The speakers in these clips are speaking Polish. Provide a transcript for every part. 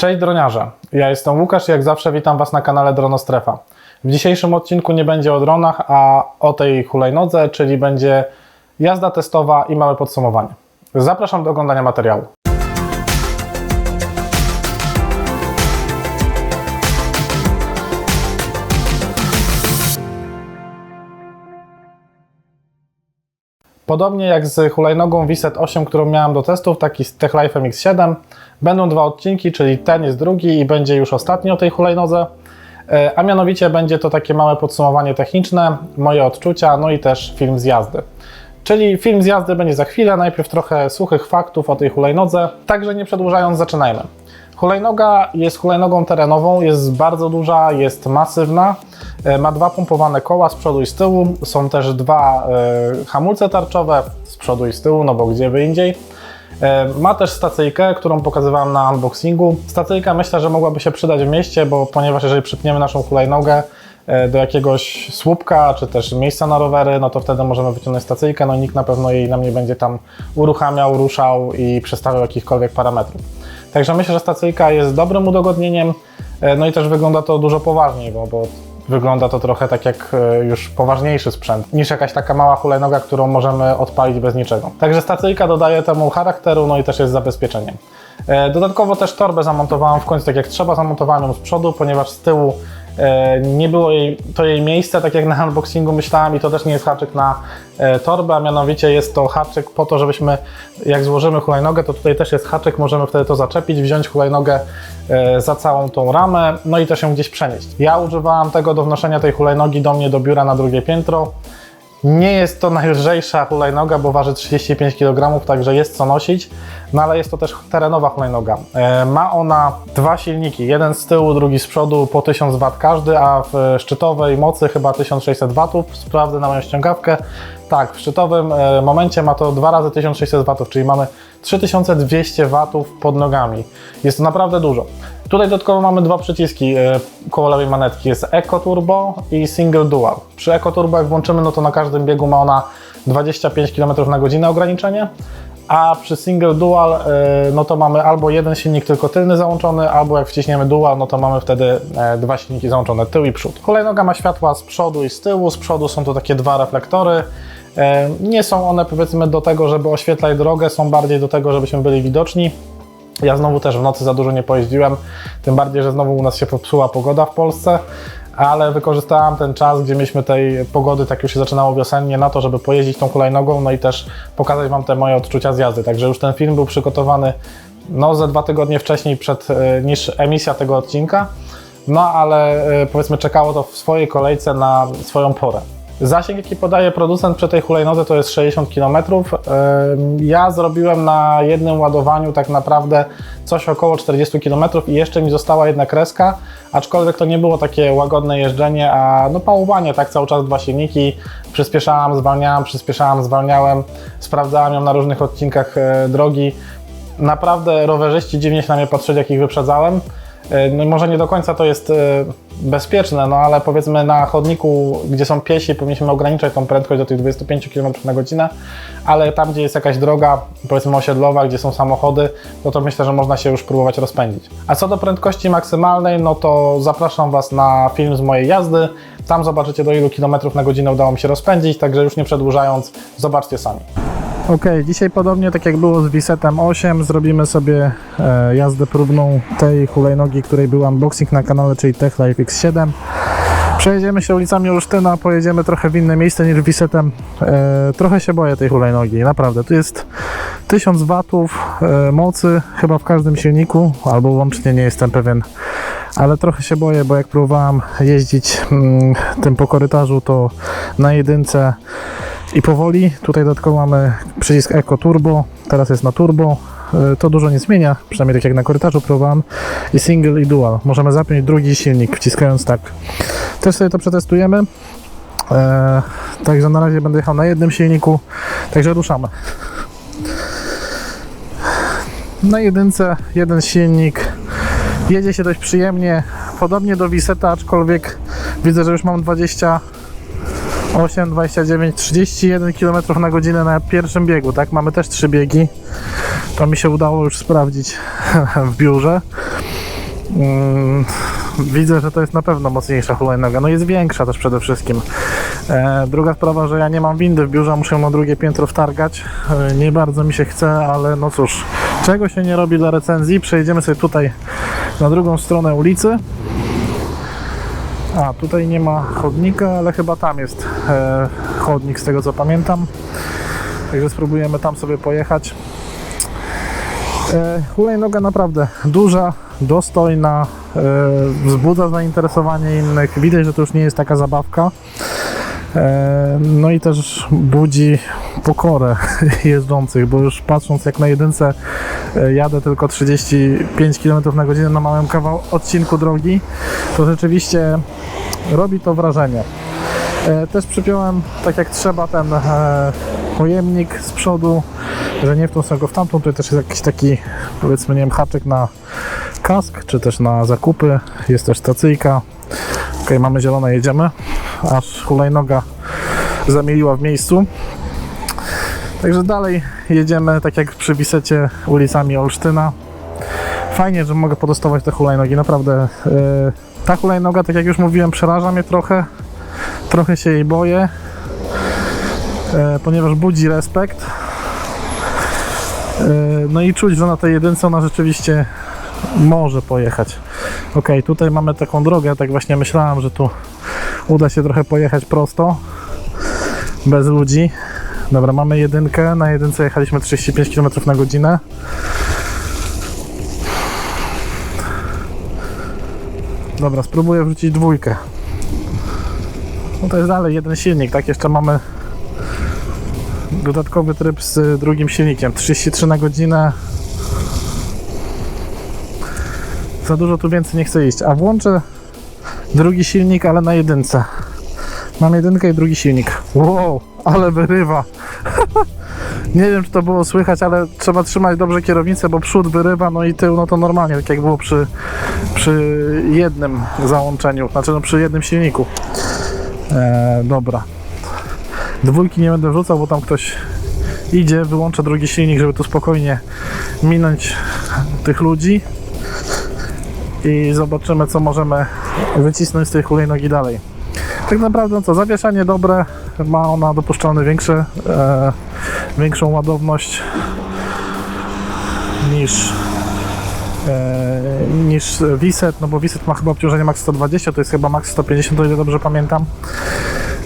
Cześć droniarze, ja jestem Łukasz i jak zawsze witam Was na kanale Dronostrefa. W dzisiejszym odcinku nie będzie o dronach, a o tej hulajnodze, czyli będzie jazda testowa i małe podsumowanie. Zapraszam do oglądania materiału. Podobnie jak z hulajnogą Wiset 8, którą miałem do testów, taki z TechLife MX7, będą dwa odcinki, czyli ten jest drugi i będzie już ostatni o tej hulajnodze. E, A mianowicie będzie to takie małe podsumowanie techniczne, moje odczucia, no i też film z jazdy. Czyli film z jazdy będzie za chwilę, najpierw trochę suchych faktów o tej hulajnodze. Także nie przedłużając, zaczynajmy. Hulajnoga jest hulajnogą terenową, jest bardzo duża, jest masywna, e, ma dwa pompowane koła z przodu i z tyłu, są też dwa e, hamulce tarczowe z przodu i z tyłu, no bo gdzie by indziej. E, Ma też stacyjkę, którą pokazywałem na unboxingu. Stacyjka myślę, że mogłaby się przydać w mieście, bo ponieważ jeżeli przypniemy naszą hulajnogę e, do jakiegoś słupka, czy też miejsca na rowery, no to wtedy możemy wyciągnąć stacyjkę, no i nikt na pewno jej nam nie będzie tam uruchamiał, ruszał i przestawiał jakichkolwiek parametrów. Także myślę, że stacyjka jest dobrym udogodnieniem, e, no i też wygląda to dużo poważniej, bo, bo wygląda to trochę tak jak e, już poważniejszy sprzęt, niż jakaś taka mała hulajnoga, którą możemy odpalić bez niczego. Także stacyjka dodaje temu charakteru, no i też jest zabezpieczeniem. E, Dodatkowo też torbę zamontowałem w końcu tak jak trzeba, zamontowałem ją z przodu, ponieważ z tyłu e, nie było jej, to jej miejsce, tak jak na unboxingu myślałem i to też nie jest haczyk na e, torbę, a mianowicie jest to haczyk po to, żebyśmy jak złożymy hulajnogę, to tutaj też jest haczyk, możemy wtedy to zaczepić, wziąć hulajnogę e, za całą tą ramę, no i też ją gdzieś przenieść. Ja używałam tego do wnoszenia tej hulajnogi do mnie do biura na drugie piętro. Nie jest to najlżejsza hulajnoga, bo waży 35 kg, także jest co nosić, no ale jest to też terenowa hulajnoga. E, ma ona dwa silniki, jeden z tyłu, drugi z przodu, po 1000 W każdy, a w szczytowej mocy chyba 1600 W. Sprawdzę na moją ściągawkę. Tak, w szczytowym e, momencie ma to 2 razy 1600 W, czyli mamy 3200 W pod nogami. Jest to naprawdę dużo. Tutaj dodatkowo mamy dwa przyciski e, koło lewej manetki. Jest Eco Turbo i Single Dual. Przy Eco Turbo jak włączymy, no to na każdym biegu ma ona 25 km na godzinę ograniczenie, a przy Single Dual e, no to mamy albo jeden silnik tylko tylny załączony, albo jak wciśniemy Dual, no to mamy wtedy e, dwa silniki załączone, tył i przód. Hulajnoga ma światła z przodu i z tyłu. Z przodu są to takie dwa reflektory. E, Nie są one powiedzmy do tego, żeby oświetlać drogę, są bardziej do tego, żebyśmy byli widoczni. Ja znowu też w nocy za dużo nie pojeździłem, tym bardziej, że znowu u nas się popsuła pogoda w Polsce, ale wykorzystałem ten czas, gdzie mieliśmy tej pogody, tak już się zaczynało wiosennie, na to, żeby pojeździć tą hulajnogą, no i też pokazać Wam te moje odczucia z jazdy. Także już ten film był przygotowany no, ze dwa tygodnie wcześniej przed, e, niż emisja tego odcinka, no ale e, powiedzmy czekało to w swojej kolejce na swoją porę. Zasięg, jaki podaje producent przy tej hulajnodze to jest 60 km. Ja zrobiłem na jednym ładowaniu tak naprawdę coś około 40 km i jeszcze mi została jedna kreska, aczkolwiek to nie było takie łagodne jeżdżenie, a no pałowanie, tak cały czas dwa silniki, przyspieszałem, zwalniałem, przyspieszałem, zwalniałem, sprawdzałem ją na różnych odcinkach e, drogi. Naprawdę rowerzyści dziwnie się na mnie patrzyli, jak ich wyprzedzałem. E, No może nie do końca to jest e, bezpieczne, no ale powiedzmy na chodniku, gdzie są piesi, powinniśmy ograniczać tą prędkość do tych 25 km na godzinę, ale tam, gdzie jest jakaś droga, powiedzmy osiedlowa, gdzie są samochody, no to myślę, że można się już próbować rozpędzić. A co do prędkości maksymalnej, no to zapraszam Was na film z mojej jazdy. Tam zobaczycie do ilu kilometrów na godzinę udało mi się rozpędzić, także już nie przedłużając, zobaczcie sami. Ok, dzisiaj podobnie tak jak było z Wisetem 8, zrobimy sobie e, jazdę próbną tej hulajnogi, której był unboxing na kanale, czyli TechLife X7. Przejedziemy się ulicami Olsztyna, pojedziemy trochę w inne miejsce niż Wisetem. E, trochę się boję tej hulajnogi, naprawdę. Tu jest 1000 watów e, mocy chyba w każdym silniku, albo łącznie, nie jestem pewien. Ale trochę się boję, bo jak próbowałem jeździć mm, tym po korytarzu, to na jedynce i powoli. Tutaj dodatkowo mamy przycisk Eco Turbo, teraz jest na turbo. E, To dużo nie zmienia, przynajmniej tak jak na korytarzu próbowałem. I single i dual. Możemy zapiąć drugi silnik wciskając tak. Też sobie to przetestujemy. E, także na razie będę jechał na jednym silniku, także ruszamy. Na jedynce jeden silnik. Jedzie się dość przyjemnie. Podobnie do Wiseta, aczkolwiek widzę, że już mam 20 8, 29, 31 km na godzinę na pierwszym biegu, tak? Mamy też trzy biegi. To mi się udało już sprawdzić w biurze. Mm, widzę, że to jest na pewno mocniejsza hulajnoga. No jest większa też przede wszystkim. E, druga sprawa, że ja nie mam windy w biurze, muszę na drugie piętro wtargać. E, nie bardzo mi się chce, ale no cóż, czego się nie robi dla recenzji. Przejdziemy sobie tutaj na drugą stronę ulicy. A, tutaj nie ma chodnika, ale chyba tam jest e, chodnik z tego co pamiętam. Także spróbujemy tam sobie pojechać. E, hulajnoga naprawdę duża, dostojna, e, wzbudza zainteresowanie innych. Widać, że to już nie jest taka zabawka. E, no i też budzi pokorę jeżdżących, bo już patrząc jak na jedynce e, jadę tylko 35 km na godzinę na małym kawał odcinku drogi, to rzeczywiście robi to wrażenie. E, Też przypiąłem tak jak trzeba ten pojemnik z przodu, że nie w tą stronę, w tamtą. Tutaj też jest jakiś taki powiedzmy nie wiem haczyk na kask, czy też na zakupy. Jest też stacyjka. Ok, mamy zielone, jedziemy. Aż hulajnoga zamieliła w miejscu. Także dalej jedziemy tak jak przy Wisecie ulicami Olsztyna. Fajnie, że mogę podostawać te hulajnogi, naprawdę. e, ta hulajnoga, tak jak już mówiłem, przeraża mnie trochę. Trochę się jej boję, e, ponieważ budzi respekt. E, no i czuć, że na tej jedynce ona rzeczywiście może pojechać. Ok, tutaj mamy taką drogę, tak właśnie myślałem, że tu uda się trochę pojechać prosto, bez ludzi. Dobra, mamy jedynkę, na jedynce jechaliśmy 35 km na godzinę. Dobra, spróbuję wrzucić dwójkę. No to jest dalej jeden silnik, tak? Jeszcze mamy dodatkowy tryb z drugim silnikiem. 33 na godzinę. Za dużo tu więcej nie chcę iść. A włączę drugi silnik, ale na jedynce. Mam jedynkę i drugi silnik. Wow, ale wyrywa. Nie wiem, czy to było słychać, ale trzeba trzymać dobrze kierownicę, bo przód wyrywa, no i tył, no to normalnie, tak jak było przy, przy jednym załączeniu, znaczy no przy jednym silniku. E, dobra. Dwójki nie będę wrzucał, bo tam ktoś idzie, wyłączę drugi silnik, żeby tu spokojnie minąć tych ludzi i zobaczymy, co możemy wycisnąć z tej hulajnogi dalej. Tak naprawdę, co, zawieszanie dobre, ma ona dopuszczalny większy, e, większą ładowność niż e, niż Wiset, no bo Wiset ma chyba obciążenie max 120, to jest chyba max 150, o ile dobrze pamiętam.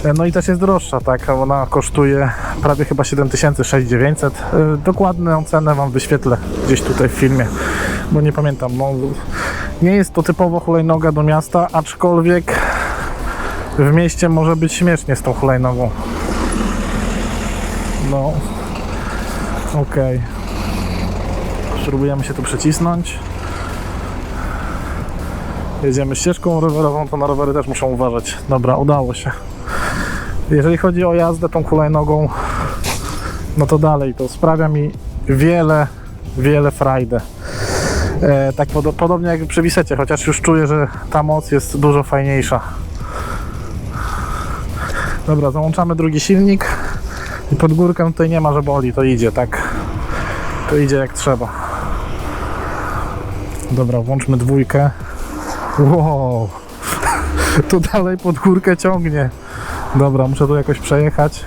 E, No i też jest droższa, tak, ona kosztuje prawie chyba 7000, 6900. E, Dokładną cenę Wam wyświetlę gdzieś tutaj w filmie, bo nie pamiętam. No, nie jest to typowo hulajnoga do miasta, aczkolwiek w mieście może być śmiesznie z tą hulajnogą. No, okej. Spróbujemy się tu przycisnąć. Jedziemy ścieżką rowerową, to na rowery też muszą uważać. Dobra, udało się. Jeżeli chodzi o jazdę tą hulajnogą, no to dalej, to sprawia mi wiele, wiele frajdy. E, tak podo- podobnie jak przy Wisecie, chociaż już czuję, że ta moc jest dużo fajniejsza. Dobra, załączamy drugi silnik i pod górkę tutaj nie ma, że boli, to idzie, tak? To idzie jak trzeba. Dobra, włączmy dwójkę. Wow, to dalej pod górkę ciągnie. Dobra, muszę tu jakoś przejechać.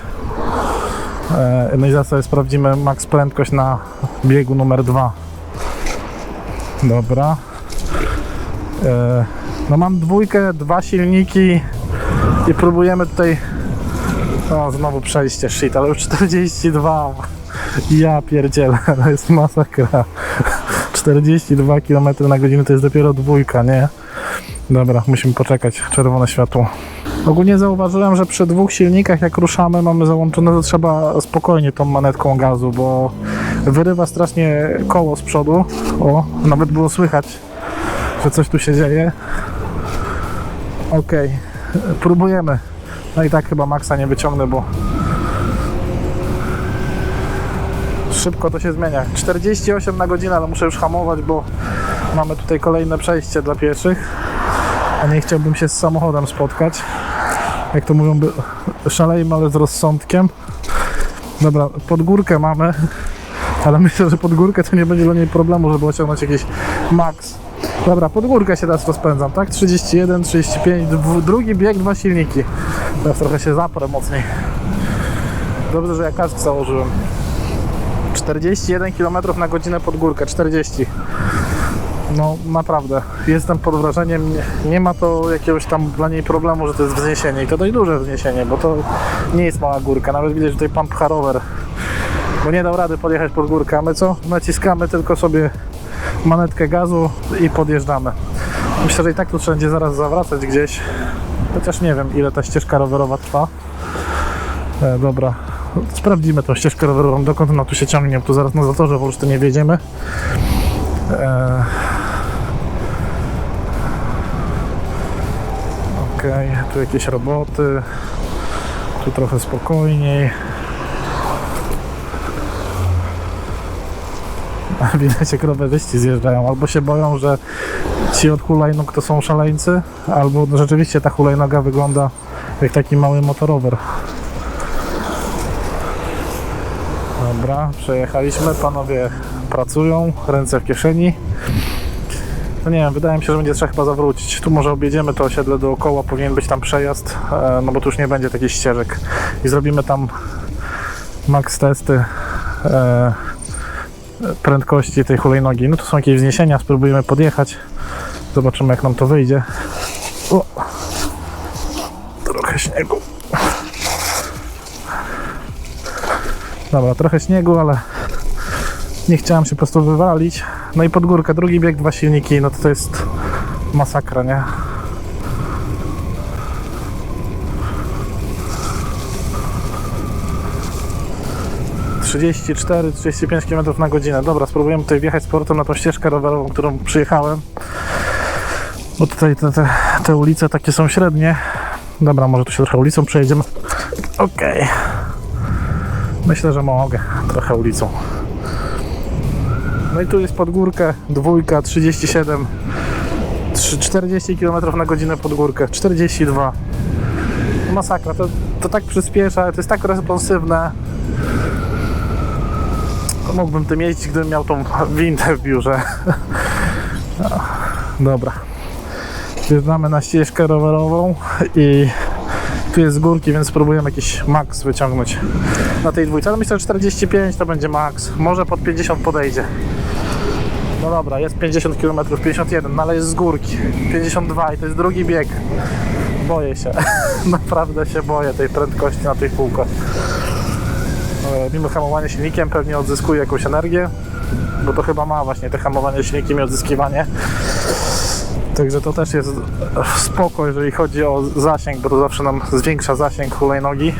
E, No i zaraz sobie sprawdzimy max prędkość na biegu numer dwa. Dobra. E, No mam dwójkę, dwa silniki i próbujemy tutaj. Znowu przejście, shit, ale już 42. Ja pierdzielę, to jest masakra. 42 km na godzinę to jest dopiero dwójka, nie? Dobra, musimy poczekać. Czerwone światło. Ogólnie zauważyłem, że przy dwóch silnikach jak ruszamy, mamy załączone, to trzeba spokojnie tą manetką gazu, bo wyrywa strasznie koło z przodu. O, nawet było słychać, że coś tu się dzieje. Okej, próbujemy. No i tak chyba maksa nie wyciągnę, bo szybko to się zmienia. 48 na godzinę, ale muszę już hamować, bo mamy tutaj kolejne przejście dla pieszych, a nie chciałbym się z samochodem spotkać. Jak to mówią, szalejmy, ale z rozsądkiem. Dobra, pod górkę mamy, ale myślę, że pod górkę to nie będzie dla niej problemu, żeby osiągnąć jakiś maks. Dobra, pod górkę się teraz rozpędzam, tak? 31, 35, dwu- drugi bieg, dwa silniki. Teraz trochę się zaprę mocniej. Dobrze, że ja kask założyłem. 41 km na godzinę pod górkę, 40. No naprawdę, jestem pod wrażeniem, nie, nie ma to jakiegoś tam dla niej problemu, że to jest wzniesienie i to dość duże wzniesienie, bo to nie jest mała górka, nawet widać tutaj pan pcha rower, bo nie dał rady podjechać pod górkę, a my co? Naciskamy tylko sobie manetkę gazu i podjeżdżamy. Myślę, że i tak tu trzeba będzie zaraz zawracać gdzieś, chociaż nie wiem ile ta ścieżka rowerowa trwa. E, dobra, sprawdzimy tą ścieżkę rowerową, dokąd ona tu się ciągnie, tu zaraz na zatorze w Olsztynie wjedziemy. E, Okej, tu jakieś roboty. Tu trochę spokojniej. Widać jak rowerzyści zjeżdżają. Albo się boją, że ci od hulajnóg to są szaleńcy, albo rzeczywiście ta hulajnoga wygląda jak taki mały motorower. Dobra, przejechaliśmy. Panowie pracują, ręce w kieszeni. No nie wiem, wydaje mi się, że będzie trzeba chyba zawrócić. Tu może objedziemy to osiedle dookoła, powinien być tam przejazd, e, no bo tu już nie będzie takich ścieżek. I zrobimy tam max testy e, prędkości tej hulajnogi. No tu są jakieś wzniesienia, spróbujemy podjechać. Zobaczymy jak nam to wyjdzie. O! Trochę śniegu. Dobra, trochę śniegu, ale nie chciałem się po prostu wywalić. No i pod górkę, drugi bieg, dwa silniki, no to to jest masakra, nie? Trzydzieści cztery, 35 km na godzinę. Dobra, spróbujemy tutaj wjechać z portem na tą ścieżkę rowerową, którą przyjechałem. Bo tutaj te, te, te ulice takie są średnie. Dobra, może tu się trochę ulicą przejedziemy. Okej. Myślę, że mogę trochę ulicą. No i tu jest pod górkę, dwójka, 37, trzy- 40 km na godzinę pod górkę, 42. Masakra, to, to tak przyspiesza, to jest tak responsywne. Mógłbym tym jeździć, gdybym miał tą windę w biurze. No, Dobra. Wjeżdżamy na ścieżkę rowerową i tu jest z górki, więc spróbujemy jakiś max wyciągnąć na tej dwójce. Ale myślę, że 45 to będzie max. Może pod 50 podejdzie. No dobra, jest 50 km, 51, no ale jest z górki. 52 i to jest drugi bieg. Boję się. Naprawdę się boję tej prędkości na tych kółkach. E, Mimo hamowania silnikiem pewnie odzyskuje jakąś energię, bo to chyba ma właśnie te hamowanie silnikiem i odzyskiwanie. Także to też jest spoko, jeżeli chodzi o zasięg, bo to zawsze nam zwiększa zasięg hulajnogi.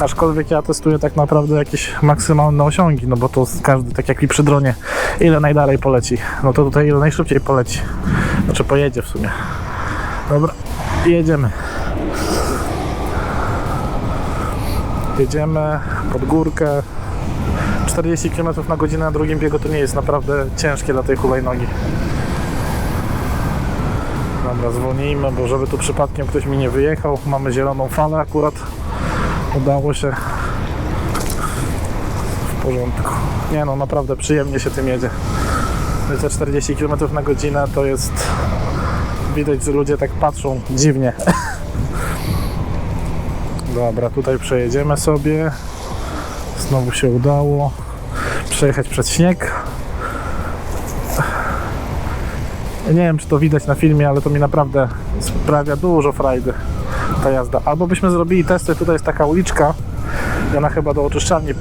Aczkolwiek ja testuję tak naprawdę jakieś maksymalne osiągi, no bo to każdy, tak jak i przy dronie, ile najdalej poleci. No to tutaj ile najszybciej poleci. Znaczy pojedzie w sumie. Dobra, jedziemy. Jedziemy pod górkę. 40 km na godzinę na drugim biegu to nie jest naprawdę ciężkie dla tej hulajnogi. Dobra, zwolnijmy, bo żeby tu przypadkiem ktoś mi nie wyjechał. Mamy zieloną falę akurat. Udało się. W porządku. Nie no, naprawdę przyjemnie się tym jedzie. Te 40 km na godzinę to jest... Widać, że ludzie tak patrzą dziwnie. Dobra, tutaj przejedziemy sobie. Znowu się udało przejechać przez śnieg. Nie wiem, czy to widać na filmie, ale to mi naprawdę sprawia dużo frajdy ta jazda. Albo byśmy zrobili testy, tutaj jest taka uliczka ona chyba do oczyszczalni e,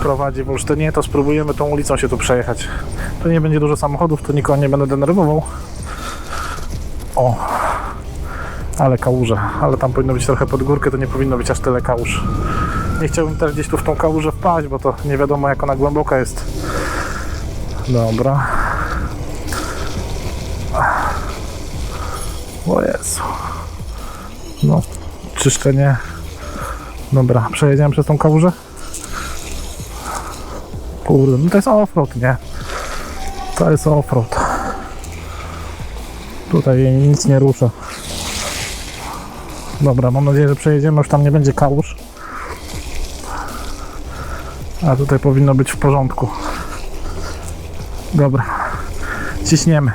prowadzi w Olsztynie, to spróbujemy tą ulicą się tu przejechać. Tu nie będzie dużo samochodów, tu nikogo nie będę denerwował. O, ale kałuże, ale tam powinno być trochę pod górkę, to nie powinno być aż tyle kałuż. Nie chciałbym też gdzieś tu w tą kałużę wpaść, bo to nie wiadomo jak ona głęboka jest. Dobra. O Jezu. No, czyszczenie. Dobra, przejedziemy przez tą kałużę. Kurde, no to jest offroad, nie? To jest offroad. Tutaj nic nie rusza. Dobra, mam nadzieję, że przejedziemy, już tam nie będzie kałuż. A tutaj powinno być w porządku. Dobra. Ciśniemy.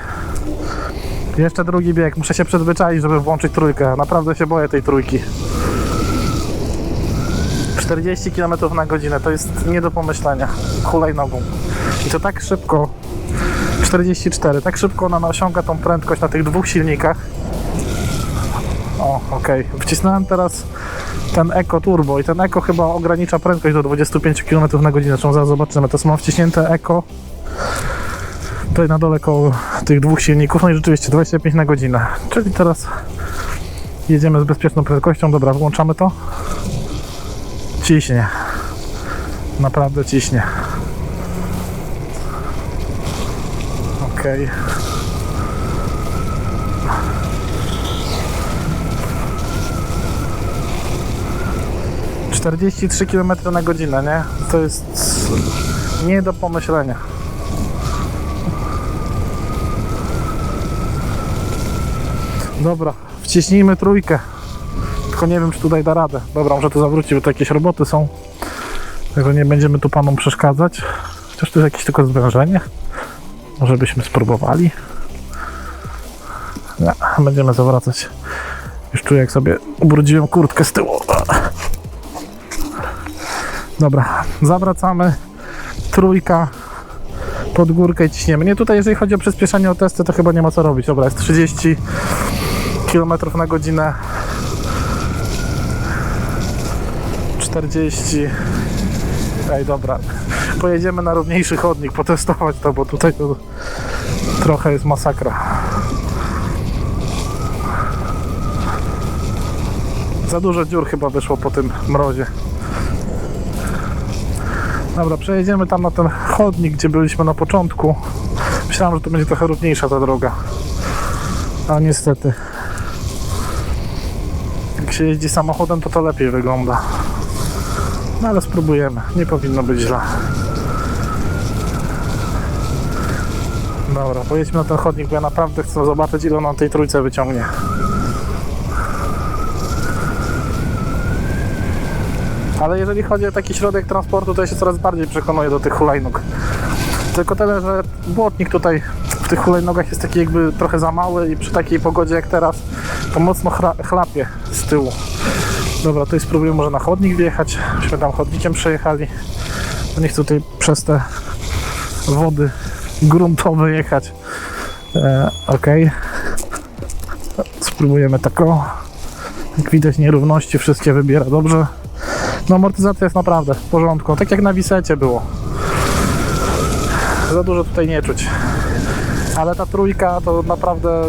Jeszcze drugi bieg. Muszę się przyzwyczaić, żeby włączyć trójkę. Naprawdę się boję tej trójki. 40 km na godzinę to jest nie do pomyślenia. Hulajnogą. I to tak szybko. 44. Tak szybko ona osiąga tą prędkość na tych dwóch silnikach. O, okej. Wcisnąłem teraz ten Eco Turbo i ten Eco chyba ogranicza prędkość do 25 km na godzinę. Zresztą zaraz zobaczymy. To mam wciśnięte Eco tutaj na dole koło tych dwóch silników, no i rzeczywiście 25 na godzinę. Czyli teraz jedziemy z bezpieczną prędkością. Dobra, włączamy to. Ciśnie. Naprawdę ciśnie. Okej. 43 km na godzinę, nie? To jest nie do pomyślenia. Dobra, wciśnijmy trójkę. Tylko nie wiem, czy tutaj da radę. Dobra, może tu zawrócić, bo tu jakieś roboty są. Także nie będziemy tu panom przeszkadzać. Chociaż to jest jakieś tylko zwężenie. Może byśmy spróbowali. Nie, będziemy zawracać. Już czuję, jak sobie ubrudziłem kurtkę z tyłu. Dobra, zawracamy. Trójka pod górkę i ciśniemy. Nie, tutaj jeżeli chodzi o przyspieszenie o testy, to chyba nie ma co robić. Dobra, jest 30 km na godzinę 40 Ej, dobra pojedziemy na równiejszy chodnik potestować to, bo tutaj to trochę jest masakra za dużo dziur chyba wyszło po tym mrozie dobra, przejedziemy tam na ten chodnik, gdzie byliśmy na początku myślałem, że to będzie trochę równiejsza ta droga a niestety jak się jeździ samochodem, to to lepiej wygląda. No ale spróbujemy. Nie powinno być źle. Dobra, pojedźmy na ten chodnik, bo ja naprawdę chcę zobaczyć, ile on na tej trójce wyciągnie. Ale jeżeli chodzi o taki środek transportu, to ja się coraz bardziej przekonuję do tych hulajnóg. Tylko tyle, że błotnik tutaj w tych hulajnogach jest taki jakby trochę za mały i przy takiej pogodzie jak teraz to mocno chlapie z tyłu. Dobra, tutaj spróbuję może na chodnik wjechać. Myśmy tam chodnikiem przejechali. Bo nie chcę tutaj przez te wody gruntowe jechać. E, ok. Spróbujemy tak o. Jak widać nierówności wszystkie wybiera dobrze. No amortyzacja jest naprawdę w porządku. Tak jak na Wisecie było. Za dużo tutaj nie czuć. Ale ta trójka to naprawdę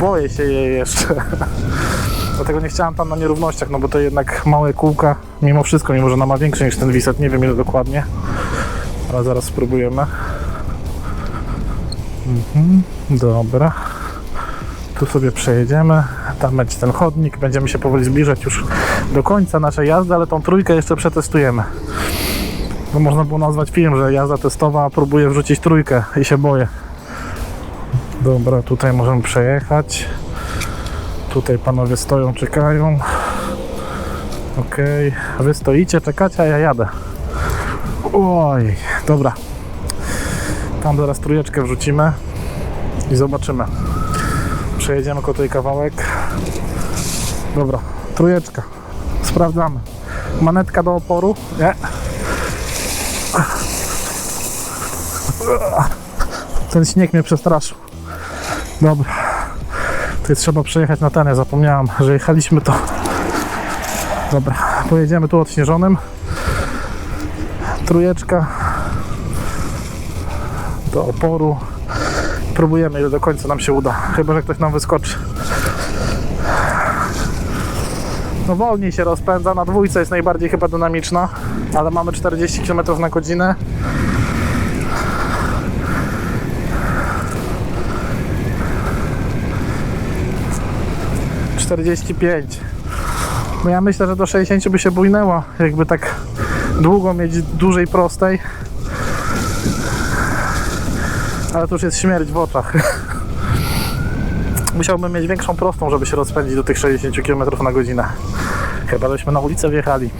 boję się jej jeszcze. Dlatego nie chciałem tam na nierównościach, no bo to jednak małe kółka, mimo wszystko, mimo że ona ma większe niż ten Wiset, nie wiem ile dokładnie, ale zaraz spróbujemy. Mhm, dobra. Tu sobie przejedziemy, tam będzie ten chodnik, będziemy się powoli zbliżać już do końca naszej jazdy, ale tą trójkę jeszcze przetestujemy. Bo można było nazwać film, że jazda testowa, próbuję wrzucić trójkę i się boję. Dobra, tutaj możemy przejechać. Tutaj panowie stoją, czekają. Ok, wy stoicie, czekacie, a ja jadę. Oj, dobra. Tam zaraz trójeczkę wrzucimy i zobaczymy. Przejedziemy ko tutaj kawałek. Dobra, trójeczka. Sprawdzamy. Manetka do oporu? Nie. Ten śnieg mnie przestraszył. Dobra. Tutaj trzeba przejechać na ten, ja zapomniałam, że jechaliśmy to. Dobra, pojedziemy tu odśnieżonym. Trójeczka do oporu. Próbujemy, ile do końca nam się uda. Chyba, że ktoś nam wyskoczy. No wolniej się rozpędza, na dwójce jest najbardziej chyba dynamiczna, ale mamy 40 km na godzinę. 45. No ja myślę, że do 60 by się bujnęła, jakby tak długo mieć dłużej prostej. Ale to już jest śmierć w oczach. Musiałbym mieć większą prostą, żeby się rozpędzić do tych 60 km na godzinę. Chyba żeśmy na ulicę wjechali.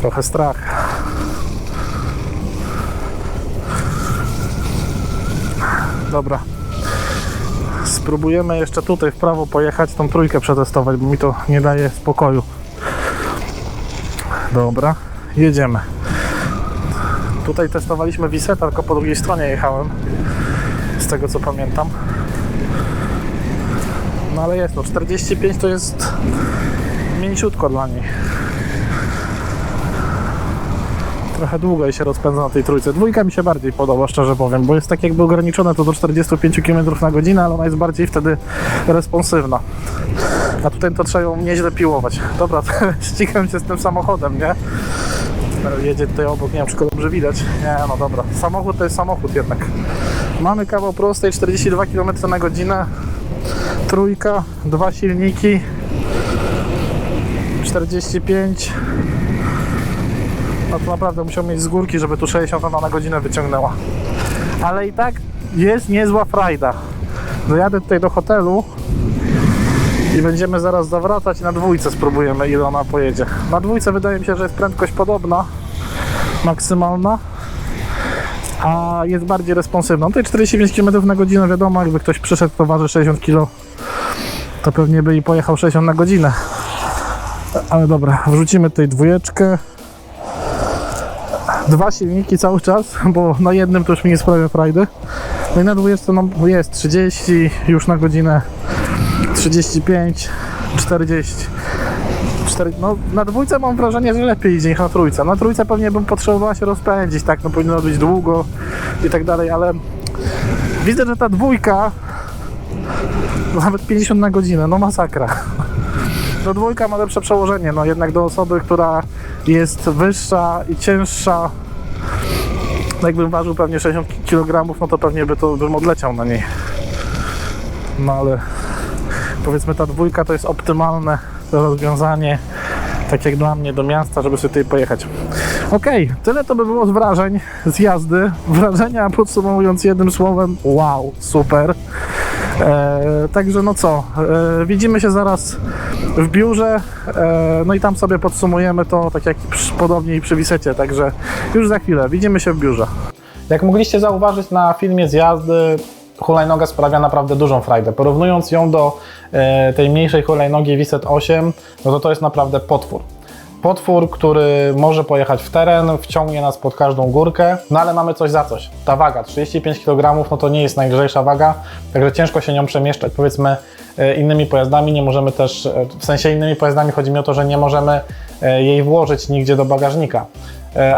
Trochę strach. Dobra. Spróbujemy jeszcze tutaj w prawo pojechać, tą trójkę przetestować, bo mi to nie daje spokoju. Dobra, jedziemy. Tutaj testowaliśmy Wiseta, tylko po drugiej stronie jechałem. Z tego co pamiętam. No ale jest, no 45 to jest mięciutko dla niej. Trochę długo się rozpędza na tej trójce. Dwójka mi się bardziej podoba, szczerze powiem, bo jest tak jakby ograniczone to do 45 km na godzinę, ale ona jest bardziej wtedy responsywna. A tutaj to trzeba ją nieźle piłować. Dobra, ścigam się z tym samochodem, nie? Jedzie tutaj obok, nie wiem czy go dobrze widać. Nie, no dobra. Samochód to jest samochód jednak. Mamy kawał prostej, 42 km na godzinę. Trójka, dwa silniki. 45. No to naprawdę musiał mieć z górki, żeby tu 60 na godzinę wyciągnęła. Ale i tak jest niezła frajda. Dojadę tutaj do hotelu i będziemy zaraz zawracać na dwójce spróbujemy ile ona pojedzie. Na dwójce wydaje mi się, że jest prędkość podobna, maksymalna, a jest bardziej responsywna. No Tutaj 45 km na godzinę wiadomo, jakby ktoś przyszedł, kto waży 60 kg, to pewnie by i pojechał 60 na godzinę. Ale dobra, wrzucimy tutaj dwójeczkę. Dwa silniki cały czas, bo na jednym to już mi nie sprawia frajdy. No i na dwójeczce no, jest 30 już na godzinę 35, 40. 4, no, na dwójce mam wrażenie, że lepiej idzie niż na trójce. Na trójce pewnie bym potrzebowała się rozpędzić, tak, no powinno być długo i tak dalej, ale widzę, że ta dwójka nawet 50 na godzinę, no masakra. No dwójka ma lepsze przełożenie, no jednak do osoby, która jest wyższa i cięższa, no jakbym ważył pewnie 60 kg, no to pewnie by to bym odleciał na niej. No ale powiedzmy ta dwójka to jest optymalne rozwiązanie, tak jak dla mnie, do miasta, żeby sobie tutaj pojechać. Okej, tyle to by było z wrażeń z jazdy. Wrażenia podsumowując jednym słowem, wow, super. E, także no co, e, widzimy się zaraz w biurze, e, no i tam sobie podsumujemy to, tak jak przy, podobnie i przy Wisecie, także już za chwilę, widzimy się w biurze. Jak mogliście zauważyć na filmie z jazdy, hulajnoga sprawia naprawdę dużą frajdę. Porównując ją do e, tej mniejszej hulajnogi Wiset 8, no to to jest naprawdę potwór. Potwór, który może pojechać w teren, wciągnie nas pod każdą górkę, no ale mamy coś za coś. Ta waga, 35 kg, no to nie jest najlżejsza waga, także ciężko się nią przemieszczać. Powiedzmy e, innymi pojazdami, nie możemy też, e, w sensie innymi pojazdami chodzi mi o to, że nie możemy jej włożyć nigdzie do bagażnika.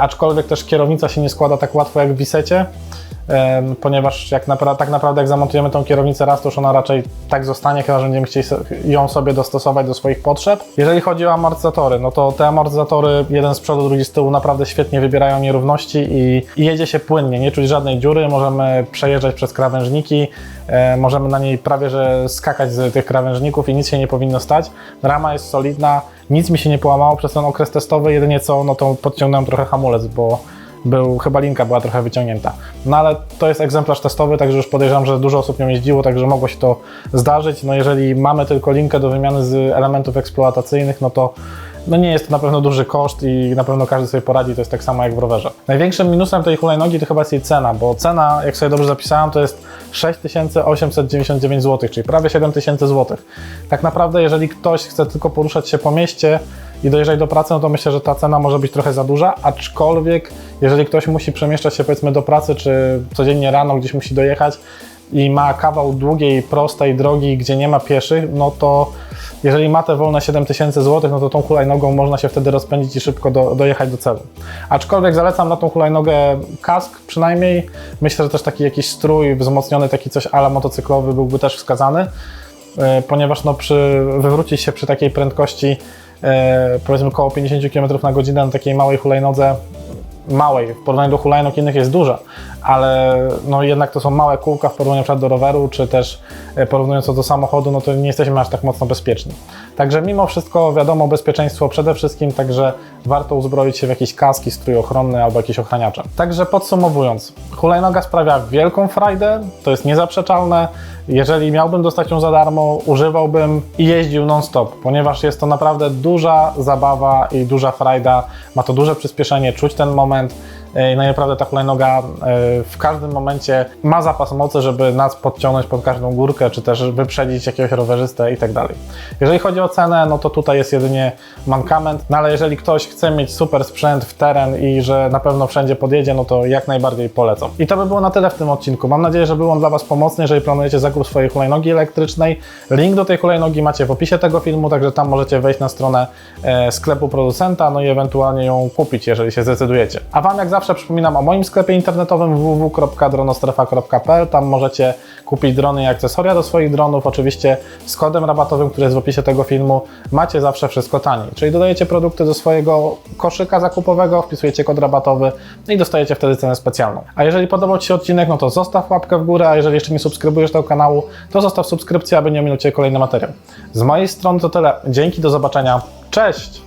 Aczkolwiek też kierownica się nie składa tak łatwo jak w Wisecie, ponieważ jak tak naprawdę jak zamontujemy tą kierownicę raz, to już ona raczej tak zostanie, chyba że będziemy chcieli ją sobie dostosować do swoich potrzeb. Jeżeli chodzi o amortyzatory, no to te amortyzatory, jeden z przodu, drugi z tyłu, naprawdę świetnie wybierają nierówności i, i jedzie się płynnie, nie czuć żadnej dziury, możemy przejeżdżać przez krawężniki, e, możemy na niej prawie że skakać z tych krawężników i nic się nie powinno stać. Rama jest solidna, nic mi się nie połamało przez ten okres testowy, jedynie co, no to podciągnąłem trochę hamulec, bo był, chyba linka była trochę wyciągnięta. No ale to jest egzemplarz testowy, także już podejrzewam, że dużo osób nią jeździło, także mogło się to zdarzyć. No jeżeli mamy tylko linkę do wymiany z elementów eksploatacyjnych, no to no nie jest to na pewno duży koszt i na pewno każdy sobie poradzi, to jest tak samo jak w rowerze. Największym minusem tej hulajnogi to chyba jest jej cena, bo cena, jak sobie dobrze zapisałem, to jest 6899 zł, czyli prawie 7000 zł. Tak naprawdę, jeżeli ktoś chce tylko poruszać się po mieście i dojeżdżać do pracy, no to myślę, że ta cena może być trochę za duża, aczkolwiek jeżeli ktoś musi przemieszczać się powiedzmy do pracy, czy codziennie rano gdzieś musi dojechać i ma kawał długiej, prostej drogi, gdzie nie ma pieszych, no to jeżeli ma te wolne 7000 zł, no to tą hulajnogą można się wtedy rozpędzić i szybko do, dojechać do celu. Aczkolwiek zalecam na tą hulajnogę kask przynajmniej. Myślę, że też taki jakiś strój wzmocniony, taki coś ala motocyklowy byłby też wskazany, e, ponieważ no przy, wywrócić się przy takiej prędkości powiedzmy około 50 km na godzinę na takiej małej hulajnodze małej, w porównaniu do hulajnóg innych jest duża, ale no jednak to są małe kółka w porównaniu na przykład do roweru, czy też e, porównując to do samochodu, no to nie jesteśmy aż tak mocno bezpieczni. Także mimo wszystko wiadomo, bezpieczeństwo przede wszystkim, także warto uzbroić się w jakieś kaski, strój ochronny albo jakieś ochraniacze. Także podsumowując, hulajnoga sprawia wielką frajdę, to jest niezaprzeczalne. Jeżeli miałbym dostać ją za darmo, używałbym i jeździł non-stop, ponieważ jest to naprawdę duża zabawa i duża frajda. Ma to duże przyspieszenie, czuć ten moment. E, i naprawdę ta hulajnoga e, w każdym momencie ma zapas mocy, żeby nas podciągnąć pod każdą górkę, czy też wyprzedzić jakiegoś rowerzystę i tak dalej. Jeżeli chodzi o cenę, no to tutaj jest jedynie mankament, no ale jeżeli ktoś chce mieć super sprzęt w teren i że na pewno wszędzie podjedzie, no to jak najbardziej polecam. I to by było na tyle w tym odcinku. Mam nadzieję, że był on dla Was pomocny, jeżeli planujecie zakup swojej hulajnogi elektrycznej. Link do tej hulajnogi macie w opisie tego filmu, także tam możecie wejść na stronę e, sklepu producenta, no i ewentualnie ją kupić, jeżeli się zdecydujecie. A Wam jak zawsze przypominam o moim sklepie internetowym www.dronostrefa.pl. Tam możecie kupić drony i akcesoria do swoich dronów. Oczywiście z kodem rabatowym, który jest w opisie tego filmu, macie zawsze wszystko taniej. Czyli dodajecie produkty do swojego koszyka zakupowego, wpisujecie kod rabatowy no i dostajecie wtedy cenę specjalną. A jeżeli podobał Ci się odcinek, no to zostaw łapkę w górę, a jeżeli jeszcze nie subskrybujesz tego kanału, to zostaw subskrypcję, aby nie ominął Cię kolejny materiał. Z mojej strony to tyle. Dzięki, do zobaczenia. Cześć!